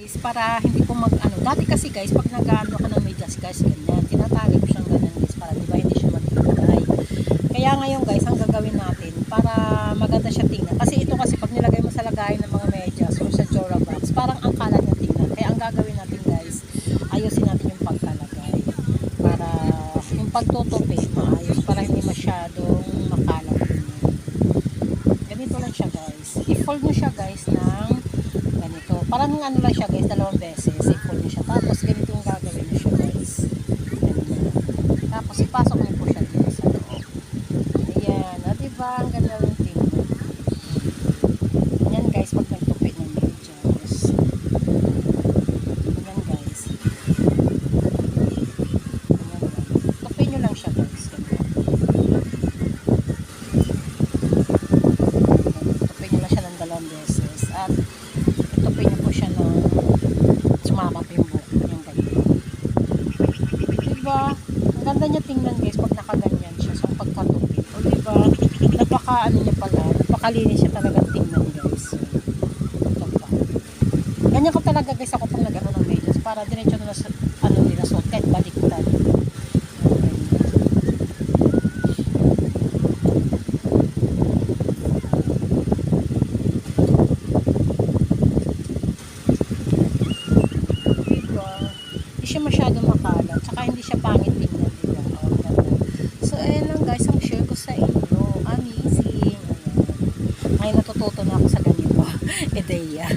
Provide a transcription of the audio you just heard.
Guys, para hindi po mag ano. Dati kasi guys, pag nag-ano ka ng medyas guys, ganyan. Tinatali ko siyang ganyan guys para di ba hindi siya magbibigay. Kaya ngayon guys, ang gagawin natin para maganda siya tingnan. Kasi ito kasi pag nilagay mo sa lagayan ng mga medyas or sa Jora box, parang ang kalat niya tingnan. Kaya ang gagawin natin guys, ayusin natin yung pagkalagay. Para yung pagtutupi, maayos. Para hindi masyadong makalat tingnan. Ganito lang siya guys. I-fold mo siya guys ng ganito. Parang ano lang siya guys, dalawang beses. I-fold mo siya. Tapos ganito yung gagawin mo siya guys. Ganyan. Tapos ipasok mo po siya dito sa loob. Ayan. O diba? Ang ganda ng tingnan. Yan guys, pag nagtupi ng medyas. Ayan guys. Ayan guys. Tupi nyo lang siya guys. Ganyan. Tupi nyo lang siya ng dalawang beses. At tupi nyo po siya ng sumama po yung buhok. Yung ganyan. Diba? Ang ganda niya tingnan guys pag nakaganyan siya sa pagkatupi. O diba? Napaka ano niya pala. Napakalinis siya talagang tingnan guys. Ito pa. Ganyan ko talaga guys ako pag nag-ano ng medyas para diretso na sa ano nila suot kahit baliktad. Ganyan. Diba? Hindi siya masyadong makalat. Tsaka hindi siya pangit tingnan. Diba? Oh, so, ayan lang guys ang share ko sa inyo. Amazing. Ayan. Ngayon natututo na ako sa ganito. Ideya.